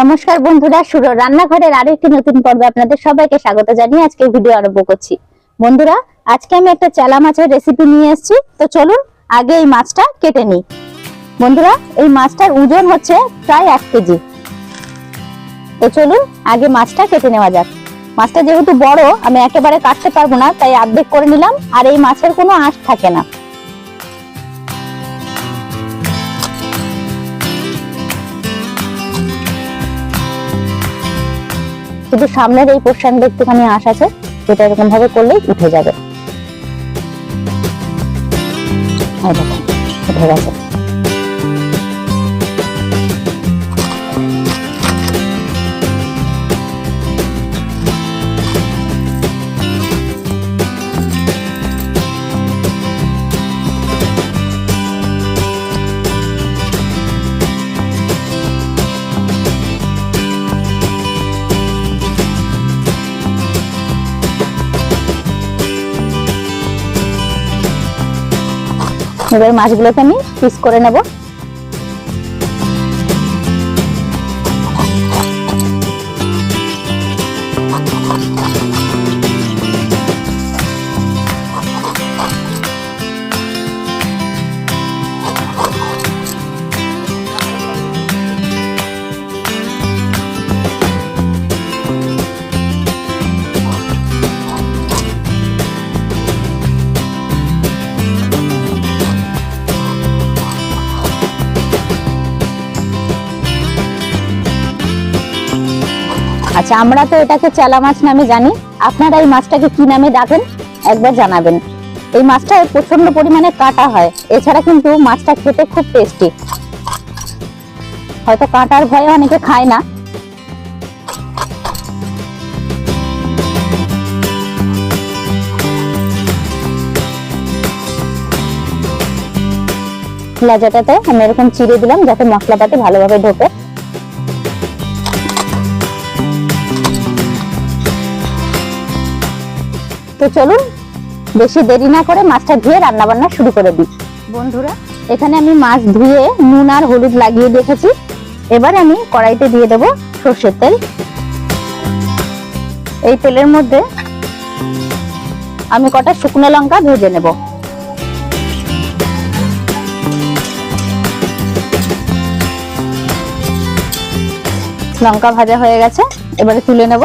নমস্কার বন্ধুরা সুরো রান্নাঘরের আরও একটি নতুন পর্বে আপনাদের সবাইকে স্বাগত জানিয়ে আজকে ভিডিও আরম্ভ করছি। বন্ধুরা, আজকে আমি একটা চালা মাছের রেসিপি নিয়ে এসেছি। তো চলুন আগে এই মাছটা কেটে নিই। বন্ধুরা, এই মাছটার ওজন হচ্ছে প্রায় এক কেজি। তো চলুন আগে মাছটা কেটে নেওয়া যাক। মাছটা যেহেতু বড়, আমি একেবারে কাটতে পারব না, তাই অর্ধেক করে নিলাম, আর এই মাছের কোনো আঁশ থাকে না। শুধু সামনের এই পোর্শনটা একটুখানি আঁশ আছে, যেটা এরকম ভাবে করলেই উঠে যাবে। উঠে গেছে। এবার মাছগুলোকে আমি পিস করে নেব। আচ্ছা আমরা তো এটাকে চেলা মাছ নামে জানি। আপনারা এই মাছটাকে কি নামে ডাকেন? একবার জানাবেন। এই মাছটা প্রচণ্ড পরিমাণে কাটা হয়। এছাড়া কিন্তু মাছটা খেতে খুব টেস্টি হয়তো কাঁটার ভয়ে অনেকে খায় না। লেজাটাতে আমি এরকম চিড়ে দিলাম যাতে মশলাটাতে ভালোভাবে ঢোকে। তো চলুন বেশি দেরি না করে মাছটা ধুয়ে রান্না বান্না শুরু করে দিই। বন্ধুরা এখানে আমি মাছ ধুয়ে নুন আর হলুদ লাগিয়ে রেখেছি। এবার আমি কড়াইতে দিয়ে দেব সর্ষের তেল। এই তেলের মধ্যে আমি কটা শুকনো লঙ্কা ভেজে নেব। লঙ্কা ভাজা হয়ে গেছে এবারে তুলে নেব।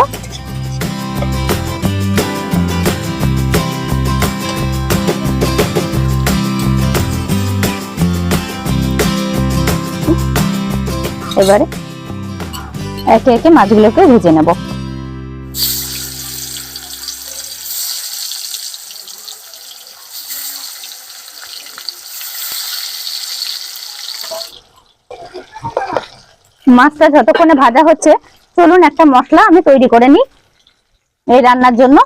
এবারে একে একে মাছগুলোকে ভেজে নেব। মাছটা যতক্ষণে ভাজা হচ্ছে, চলুন একটা মশলা আমি তৈরি করে নিই এই রান্নার জন্য।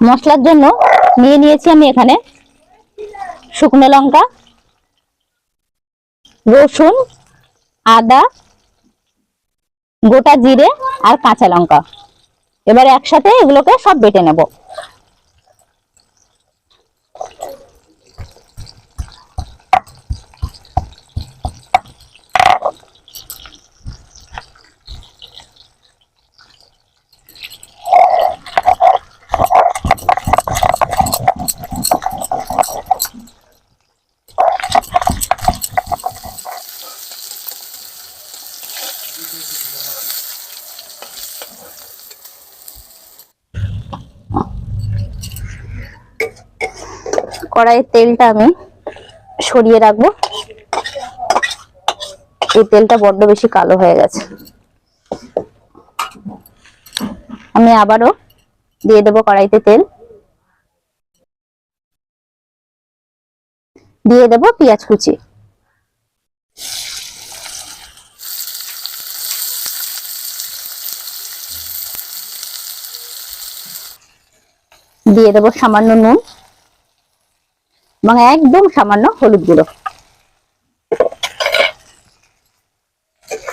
মশলার জন্য নিয়ে নিয়েছি আমি এখানে শুকনো লঙ্কা, রসুন, আদা, গোটা জিরে আর কাঁচা লঙ্কা। এবার একসাথে এগুলোকে সব বেটে নেব। কড়াইয়ের তেলটা আমি সরিয়ে রাখব। এই তেলটা বড্ড বেশি কালো হয়ে গেছে। আমি আবারও দিয়ে দেবো কড়াইতে তেল। দিয়ে দেবো পেঁয়াজ কুচি। দিয়ে দেবো সামান্য নুন। এবং একদম সামান্য হলুদ গুঁড়ো।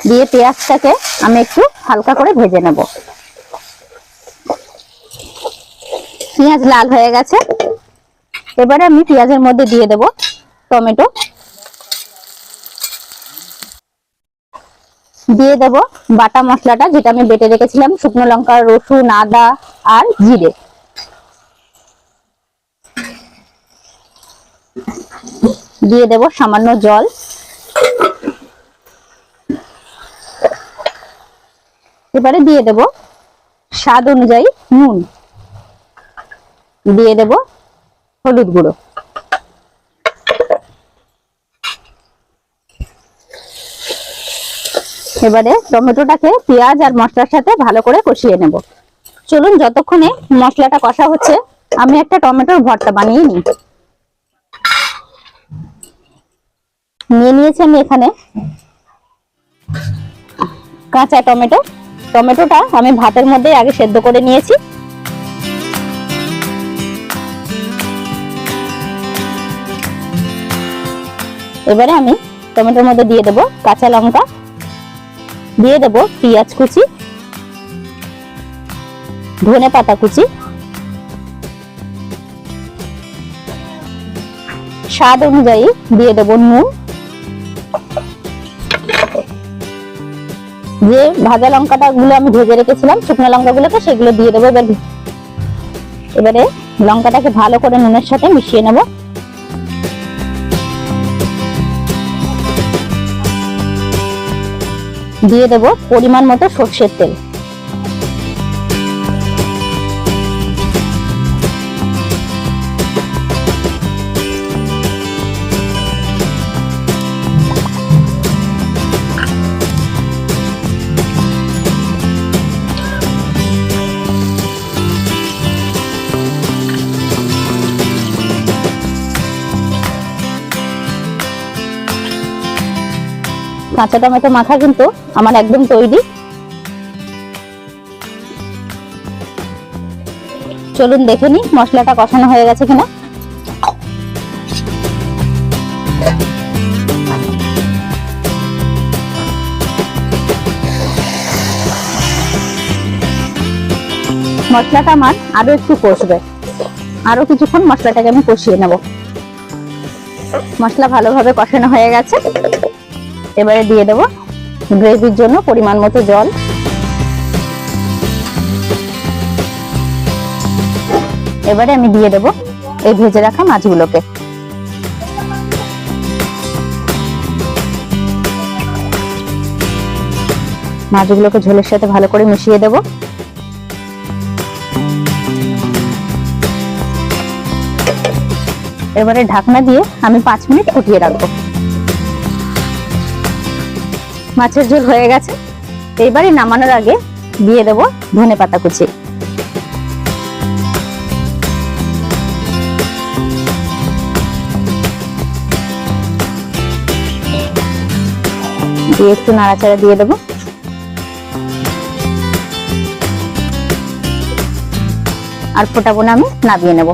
দিয়ে পেঁয়াজটাকে আমি একটু হালকা করে ভেজে নেব। পেঁয়াজ লাল হয়ে গেছে। এবারে আমি পেঁয়াজের মধ্যে দিয়ে দেব টমেটো। দিয়ে দেব বাটা মশলাটা, যেটা আমি বেটে রেখেছিলাম, শুকনো লঙ্কা, রসুন, আদা আর জিরে। দিয়ে দেব সামান্য জল। এবারে দিয়ে দেব স্বাদ অনুযায়ী নুন। দিয়ে দেব হলুদ গুঁড়ো। এবারে টমেটোটাকে পেঁয়াজ আর মশলার সাথে ভালো করে কষিয়ে নেব। চলুন, যতক্ষণে মশলাটা কষা হচ্ছে, আমি একটা টমেটোর ভর্তা বানিয়ে নিই। নিয়ে নিয়েছি আমি এখানে। কাঁচা টমেটো। টমেটোটা আমি ভাতের মধ্যে আগে সেদ্ধ করে নিয়েছি। এবারে আমি টমেটোর মধ্যে দিয়ে দেব কাঁচা লঙ্কা। দিয়ে দেব পেঁয়াজ কুচি, ধনে পাতা কুচি। স্বাদ অনুযায়ী দিয়ে দেব নুন। যে ভাজা লঙ্কাটা গুলো আমি ভেজে রেখেছিলাম, শুকনো লঙ্কাগুলোকে সেগুলো দিয়ে দেবো। এবার এবারে লঙ্কাটাকে ভালো করে নুনের সাথে মিশিয়ে নেব। দিয়ে দেবো পরিমাণ মতো সর্ষের তেল। কাঁচা টমেটো মাখা কিন্তু আমার একদম তৈরি। চলুন দেখে নি মশলাটা কষানো হয়ে গেছে কিনা। মশলাটা আমার আরও একটু কষবে। আরও কিছুক্ষণ মশলাটাকে আমি কষিয়ে নেব। মশলা ভালোভাবে কষানো হয়ে গেছে। এবারে দিয়ে দেব গ্রেভির জন্য পরিমাণ মতো জল। এবারে আমি দিয়ে দেব এই ভেজে রাখা মাছগুলোকে। মাছগুলোকে ঝোলের সাথে ভালো করে মিশিয়ে দেব। এবারে ঢাকনা দিয়ে আমি পাঁচ মিনিট ফুটিয়ে রাখব। মাছের ঝোল হয়ে গেছে। এইবারে নামানোর আগে দিয়ে দেব ধনে পাতা কুচি। দিয়ে একটু নাড়াচাড়া দিয়ে দেবো। আর ফোটাবো না আমি নামিয়ে নেব।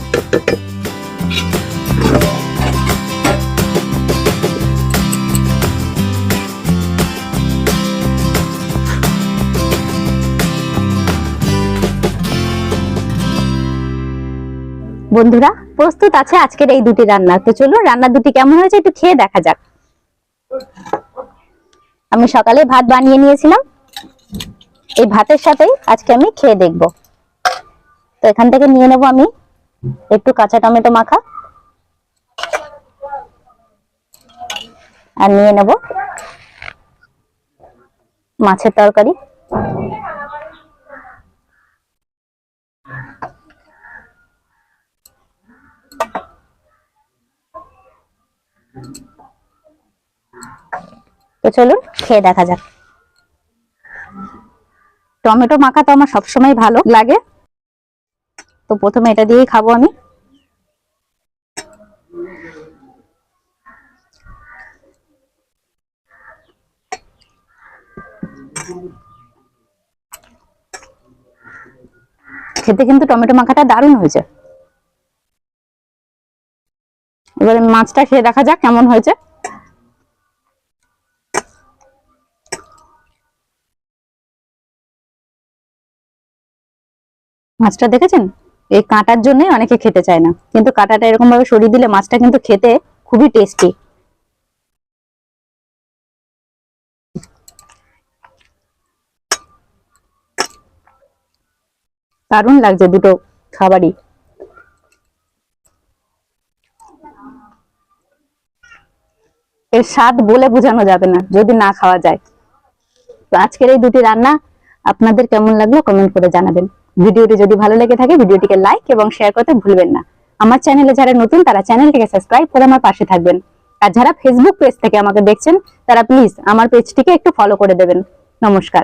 বন্ধুরা, প্রস্তুত আছে আজকের এই দুটি রান্না। তো চলুন রান্না দুটি কেমন হয়েছে একটু খেয়ে দেখা যাক। আমি সকালে ভাত বানিয়ে নিয়েছিলাম। এই ভাতের সাথেই আজকে আমি খেয়ে দেখব। তো এখান থেকে নিয়ে নেব আমি একটু কাঁচা টমেটো মাখা। আর নিয়ে নেব মাছের তরকারি। তো চলুন, খেয়ে দেখা যাক। টমেটো মাখা তো আমার সবসময় ভালো লাগে। তো প্রথমে এটা দিয়েই খাব আমি। খেতে কিন্তু টমেটো মাখাটা দারুণ হয়েছে। এবারে মাছটা খেয়ে দেখা যাক কেমন হয়েছে। মাছটা দেখেছেন? এই কাঁটার জন্য অনেকে খেতে চায় না। কিন্তু কাঁটাটা এরকম ভাবে সরিয়ে দিলে মাছটা কিন্তু খেতে খুবই টেস্টি দারুণ লাগছে দুটো খাবারই। এর স্বাদ বলে বোঝানো যাবে না, যদি না খাওয়া যায়। তো আজকের এই দুটি রান্না আপনাদের কেমন লাগল কমেন্ট করে জানাবেন। ভিডিওটি যদি ভালো লেগে থাকে, ভিডিওটিকে লাইক এবং শেয়ার করতে ভুলবেন না। আমার চ্যানেলে যারা নতুন, তারা চ্যানেলটিকে সাবস্ক্রাইব করে আমার পাশে থাকবেন। আর যারা ফেসবুক পেজ থেকে আমাকে দেখছেন, তারা প্লিজ আমার পেজটিকে একটু ফলো করে দেবেন। নমস্কার।